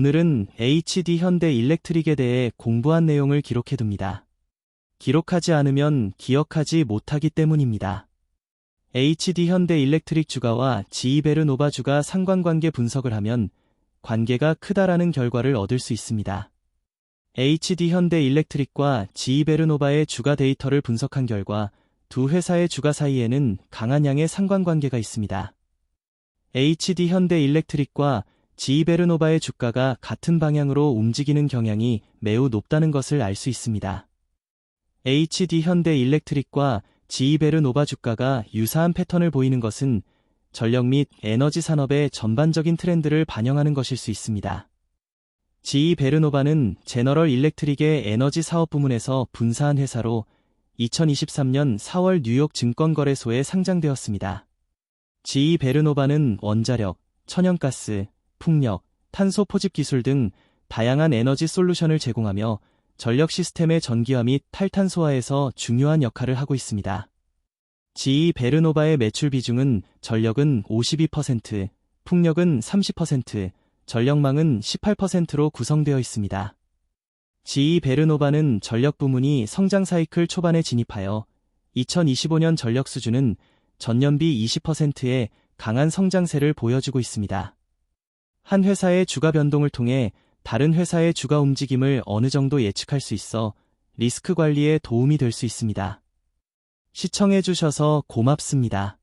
오늘은 HD 현대 일렉트릭에 대해 공부한 내용을 기록해둡니다. 기록하지 않으면 기억하지 못하기 때문입니다. HD 현대 일렉트릭 주가와 지이베르노바 주가 상관관계 분석을 하면 관계가 크다라는 결과를 얻을 수 있습니다. HD 현대 일렉트릭과 지이베르노바의 주가 데이터를 분석한 결과 두 회사의 주가 사이에는 강한 양의 상관관계가 있습니다. HD 현대 일렉트릭과 지이베르노바의 주가가 같은 방향으로 움직이는 경향이 매우 높다는 것을 알 수 있습니다. HD 현대 일렉트릭과 지이베르노바 주가가 유사한 패턴을 보이는 것은 전력 및 에너지 산업의 전반적인 트렌드를 반영하는 것일 수 있습니다. 지이 베르노바는 제너럴 일렉트릭의 에너지 사업 부문에서 분사한 회사로 2023년 4월 뉴욕 증권거래소에 상장되었습니다. 지이 베르노바는 원자력, 천연가스, 풍력, 탄소 포집 기술 등 다양한 에너지 솔루션을 제공하며 전력 시스템의 전기화 및 탈탄소화에서 중요한 역할을 하고 있습니다. GE 베르노바의 매출 비중은 전력은 52%, 풍력은 30%, 전력망은 18%로 구성되어 있습니다. GE 베르노바는 전력 부문이 성장 사이클 초반에 진입하여 2025년 전력 수준은 전년비 20%의 강한 성장세를 보여주고 있습니다. 한 회사의 주가 변동을 통해 다른 회사의 주가 움직임을 어느 정도 예측할 수 있어 리스크 관리에 도움이 될 수 있습니다. 시청해주셔서 고맙습니다.